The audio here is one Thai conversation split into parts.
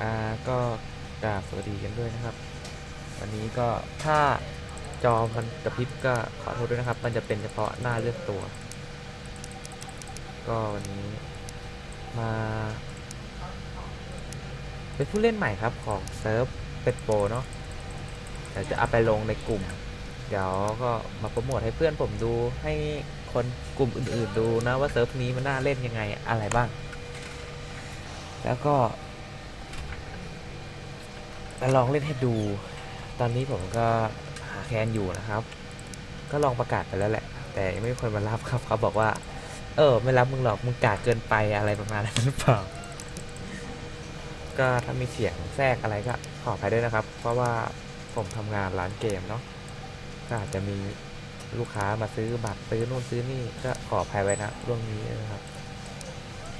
อ่าก็กราบสวัสดีกันด้วยนะครับ วันนี้ก็ถ้าจอมันกระพริบก็ขอโทษด้วยนะครับ มันจะเป็นเฉพาะหน้าเลือกตัว ก็วันนี้มาเป็นผู้เล่นใหม่ครับของเซิร์ฟเป็ดโปเนาะเดี๋ยวจะเอาไปลงในกลุ่ม เดี๋ยวก็มาโปรโมทให้เพื่อนผมดูให้คนกลุ่มอื่นๆดูนะว่าเซิร์ฟนี้มันน่าเล่นยังไงอะไรบ้าง แล้วก็ ลองเล่นให้ดู ตอนนี้ผมก็หาแคนอยู่นะครับ ก็ลองประกาศไปแล้วแหละ แต่ยังไม่มีคนมารับครับเขาบอกว่า เออ ไม่รับมึงหรอกมึงกาดเกินไปอะไรประมาณนั้นหรือเปล่า ก็ถ้ามีเสียงแทรกอะไรก็ขออภัยด้วยนะครับ เพราะว่าผมทำงานร้านเกมเนาะก็อาจจะมีลูกค้ามาซื้อบัตรซื้อนู่นซื้อนี่ก็ขออภัยไว้นะล่วงนี้นะครับ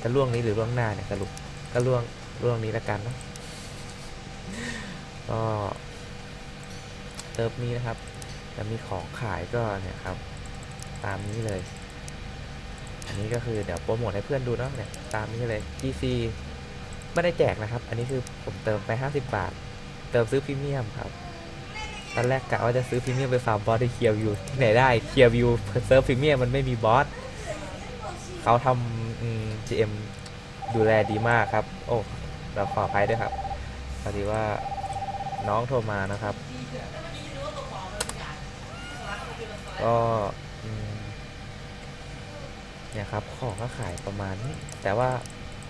จะล่วงนี้หรือล่วงหน้าเนี่ยสรุปก็ล่วงล่วงนี้แล้วกันเนาะ ก็เติมนี้นะครับ จะมีของขายก็เนี่ยครับ ตามนี้เลย อันนี้ก็คือเดี๋ยวโปรโมทให้เพื่อนดูเนาะเนี่ยตามนี้เลย GC ไม่ได้แจกนะครับ อันนี้คือผมเติมไป 50 บาท เติมซื้อพรีเมียมครับ ตอนแรกกะว่าจะซื้อพรีเมียมไปฟาร์มบอสที่เคียววิวที่ไหนได้เคียววิวเซิร์ฟพรีเมียมมันไม่มีบอสเขาทำอืม GM ดูแลดีมากครับ โอ้ เราขออภัยด้วยครับพอดีว่า น้องโทรมานะครับ ก็เนี่ยครับของก็ขายประมาณนี้ แต่ว่า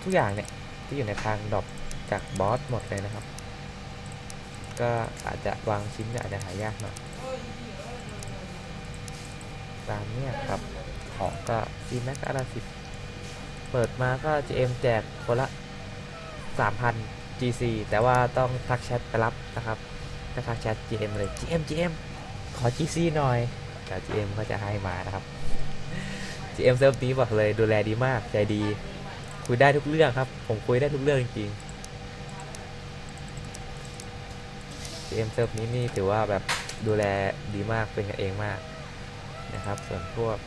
ทุกอย่างเนี่ยที่อยู่ในทางดรอปจากบอสหมดเลยนะครับ ก็อาจจะวางชิ้นอาจจะหายากหน่อยตามเนี่ยครับของก็ c m a x อาราสิบเปิดมาก็ GM แจกคนละ3,000 GC แต่ว่าต้องทักแชทไปรับนะครับก็ทักแชท GM เลย GM GM ขอ GC หน่อยแต่ GM ก็จะให้มานะครับ GM เซิร์ฟนี้บอกเลยดูแลดีมากใจดี คุยได้ทุกเรื่องครับ ผมคุยได้ทุกเรื่องจริงๆ GM เซิร์ฟนี้นี่ถือว่าแบบดูแลดีมากเป็นกันเองมากนะครับ ส่วนพวก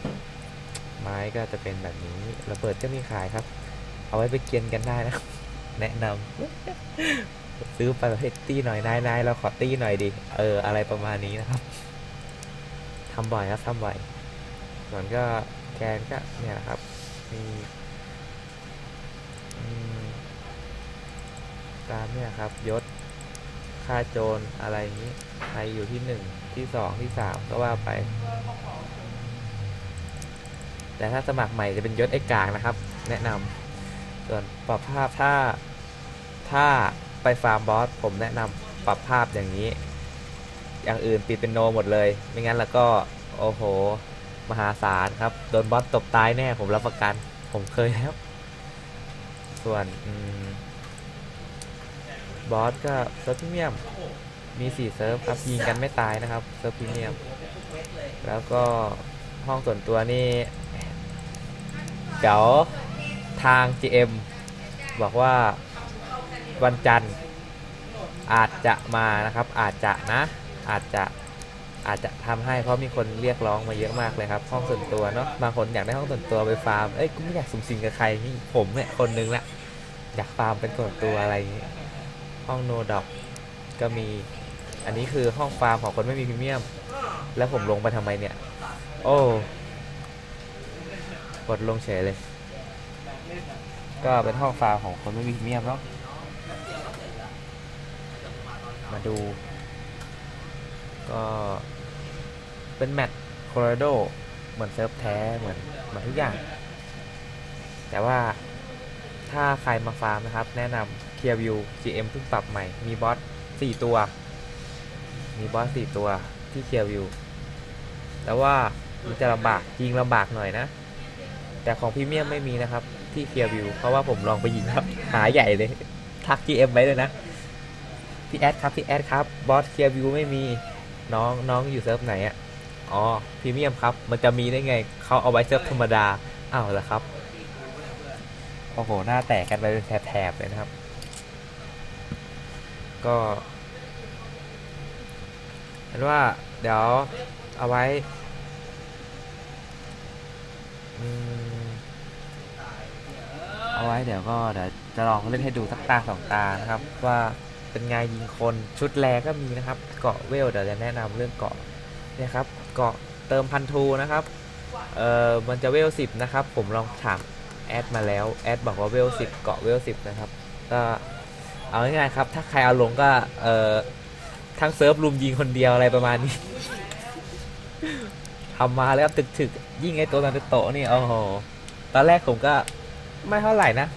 ไม้ก็จะเป็นแบบนี้ระเบิดก็มีขายครับ เอาไว้ไปเกียนกันได้นะ แนะนำซื้อไปประเภทตี้หน่อยนายนายเราขอตี้หน่อยดิเอออะไรประมาณนี้นะครับทำบ่อยครับทำบ่อยส่วนก็แกนก็เนี่ยนะครับมีตามเนี่ยครับยศค่าโจรอะไรอย่างนี้ใครอยู่ที่หนึ่งที่สองที่สามก็ว่าไป แต่ถ้าสมัครใหม่จะเป็นยศไอ้กลางนะครับ แนะนำ ส่วนปรับภาพถ้าถ้าไปฟาร์มบอสผมแนะนำปรับภาพอย่างนี้ อย่างอื่นปิดเป็นโนหมดเลย ไม่งั้นแล้วก็ โอ้โห มหาศาลครับ โดนบอสตบตายแน่ผมรับประกัน ผมเคยแล้ว ส่วนอบอสก็เซิร์ฟพรีเมียม มีสี่เซิร์ฟครับ ยิงกันไม่ตายนะครับ เซิร์ฟพรีเมียม แล้วก็ห้องส่วนตัวนี่ เดี๋ยว ทาง GM บอกว่าวันจันทร์อาจจะมานะครับ อาจจะนะ อาจจะอาจจะทำให้เพราะมีคนเรียกร้องมาเยอะมากเลยครับห้องส่วนตัวเนาะบางคนอยากได้ห้องส่วนตัวไปฟาร์มเอ้ยกูไม่อยากสุ่มสิงกับใครนี่ผมเนี่ยคนนึงละอยากฟาร์มเป็นส่วนตัวอะไรนี้ห้องโนดอกก็มีอันนี้คือห้องฟาร์มของคนไม่มีพรีเมียม แล้วผมลงไปทำไมเนี่ย โอ้กดลงเฉยเลย ก็เป็นห้องฟาร์มของคนไม่มีพรีเมียมเนาะมาดู ก็เป็นแมตช์โคโลราโด เหมือนเซิร์ฟแท้ เหมือนเหมือนทุกอย่าง แต่ว่าถ้าใครมาฟาร์มนะครับ แนะนำเคียร์วิว GM เพิ่งปรับใหม่ มีบอส4ตัว มีบอส4ตัวที่เคียร์วิว แต่ว่ามันจะลำบากยิงลำบากหน่อยนะ แต่ของพรีเมียมไม่มีนะครับ ที่เคลียร์วิวเพราะว่าผมลองไปยิงครับ หาใหญ่เลย ทัก GM ไว้เลยนะ พี่แอดครับ พี่แอดครับบอสเคลียร์วิวไม่มีน้องน้องอยู่เซิร์ฟไหนอะอ๋อพรีเมียมครับ มันจะมีได้ไงเขาเอาไว้เซิร์ฟธรรมดาอ้าวเหรอครับโอ้โหหน้าแตกกันไปเป็นแถบๆเลยนะครับ ก็เห็นว่าเดี๋ยวเอาไว้ อืม เอาไว้เดี๋ยวก็เดี๋ยวจะลองเล่นให้ดูสักตาสองตานะครับ ว่าเป็นไงยิงคนชุดแรก็มีนะครับ เกาะเวลเดี๋ยวจะแนะนำเรื่องเกาะเนี่ยครับเกาะเติมพันทูนะครับเอ่อมันจะเวลสิบนะครับผมลองถามแอดมาแล้วแอดบอกว่าเวลสิบเกาะเวลสิบนะครับก็เอาง่ายๆครับ ถ้าใครเอาลงก็เอ่อทั้งเซิร์ฟลุมยิงคนเดียวอะไรประมาณนี้ทำมาแล้วตึกถึกๆยิ่งไอตัวนันโตะนี่โอ้โหตอนแรกผมก็ ไม่เท่าไหร่นะ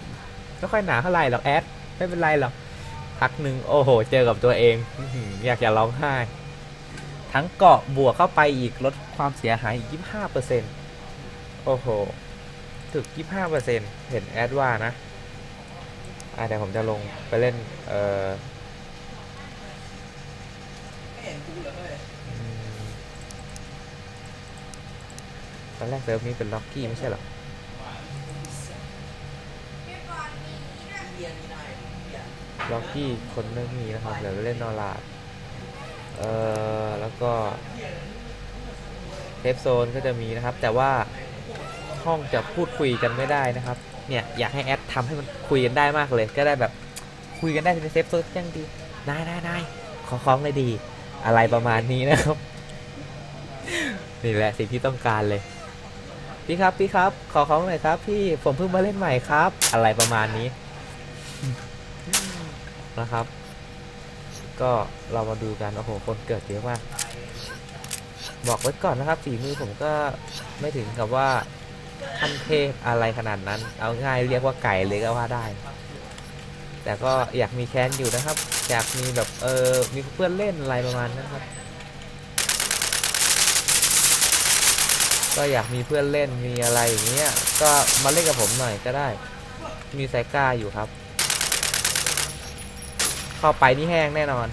ไม่ค่อยหนาเท่าไหร่หรอกแอดไม่เป็นไรหรอกพักหนึ่งโอ้โห เจอกับตัวเองอื้อหือยากจะร้องไห้ ทั้งเกาะบวกเข้าไปอีกลดความเสียหายอีก 25%โอ้โห ถึก 25%เห็นแอดว่านะอะเดี๋ยวผมจะลงไปเล่น เออตอนแรกเซิร์ฟนี้เป็นล็อกกี้ไม่ใช่หรอ ล็อกกี้คนไม่มีนะครับเดี๋ยวไปเล่นนอราดเอ่อแล้วก็เทปโซนก็จะมีนะครับ แต่ว่าห้องจะพูดคุยกันไม่ได้นะครับ เนี่ยอยากให้แอดทำให้มันคุยกันได้มากเลยก็ได้แบบคุยกันได้ในเซฟโซนยังดีนายนายนายขอคล้องเลยดี อะไรประมาณนี้นะครับ นี่แหละสิ่งที่ต้องการเลยพี่ครับพี่ครับ ขอคล้องหน่อยครับ พี่ผมเพิ่งมาเล่นใหม่ครับ อะไรประมาณนี้ นะครับ ก็เรามาดูกัน โอ้โห คนเกิดเยอะมาก บอกไว้ก่อนนะครับฝีมือผมก็ไม่ถึงกับว่าขั้นเทพอะไรขนาดนั้น เอาง่ายเรียกว่าไก่เลยก็ว่าได้ แต่ก็อยากมีแคนอยู่นะครับ อยากมีแบบเออมีเพื่อนเล่นอะไรประมาณนั้นครับ ก็อยากมีเพื่อนเล่นมีอะไรอย่างเงี้ย ก็มาเล่นกับผมหน่อยก็ได้ มีไซก้าอยู่ครับ เข้าไปนี่แห้งแน่นอน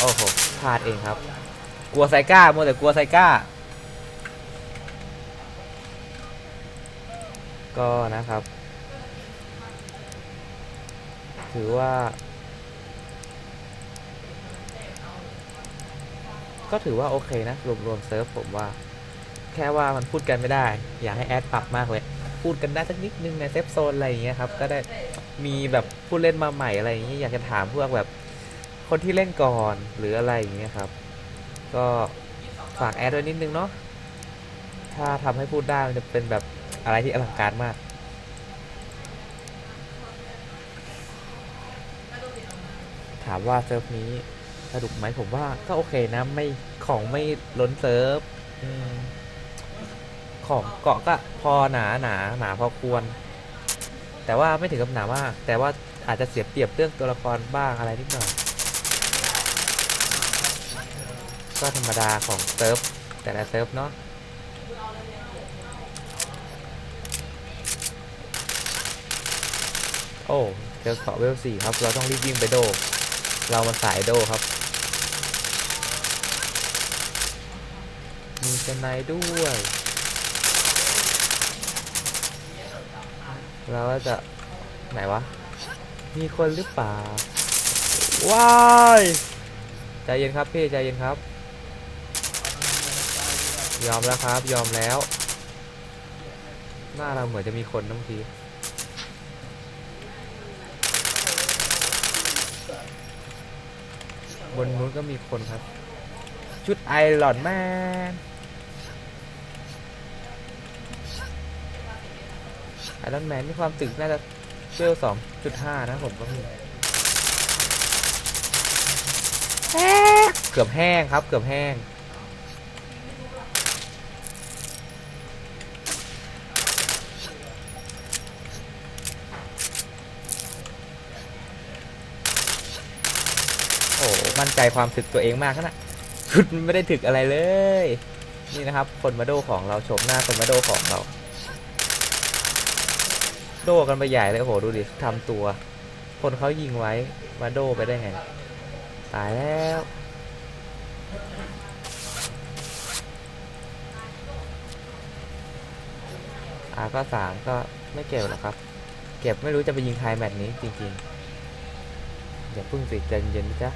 โอ้โหพลาดเองครับ กลัวไซก้ามัวแต่กลัวไซก้า ก็นะครับ ถือว่า ก็ถือว่าโอเคนะ รวมๆเซิร์ฟผมว่า แค่ว่ามันพูดกันไม่ได้ อยากให้แอดปรับมากเลย พูดกันได้สักนิดนึงในเซฟโซนอะไรอย่างเงี้ยครับ ก็ได้มีแบบผู้เล่นมาใหม่อะไรอย่างเงี้ยอยากจะถามพวกแบบคนที่เล่นก่อนหรืออะไรอย่างเงี้ยครับ ก็ฝากแอดไว้นิดนึงเนาะถ้าทำให้พูดได้มันจะเป็นแบบอะไรที่อลังการมากถามว่าเซิร์ฟนี้สนุกไหมผมว่าก็โอเคนะไม่ของไม่ล้นเซิร์ฟอืม ของเกาะก็พอหนาหนาหนาพอควร แต่ว่าไม่ถึงกับหนามาก แต่ว่าอาจจะเสียเปรียบเรื่องตัวละครบ้างอะไรนิดหน่อย ก็ธรรมดาของเซิร์ฟแต่ละเซิร์ฟเนาะโอ้เจอเกาะเวลสี่ครับ เราต้องรีบวิ่งไปโด เรามาสายโดครับ มีสไนด์ด้วย เราก็จะไหนวะ มีคนหรือเปล่าว้ายใจเย็นครับพี่ใจเย็นครับ ยอมแล้วครับ ยอมแล้ว หน้าเราเหมือนจะมีคนนะเมื่อกี้บนนู้นก็มีคนครับ ชุดไอรอนแมน ไอรอนแมนมีความตึกน่าจะเวลสองจุดห้านะผมก็มีเกือบแห้งครับ เกือบแห้ง โอ้ มั่นใจความถึกตัวเองมากนะชุดไม่ได้ถึกอะไรเลย นี่นะครับคนมาโดของเราโฉมหน้าคนมาโดของเรา โดกันไปใหญ่เลยโอ้โหดูดิทำตัว คนเขายิงไว้มาโดไปได้ไง ตายแล้วอาก็สามก็ไม่เก็บหรอกครับ เก็บไม่รู้จะไปยิงใครแมตช์นี้จริงๆอย่าเพึ่งสิใจเย็นๆจ๊ะ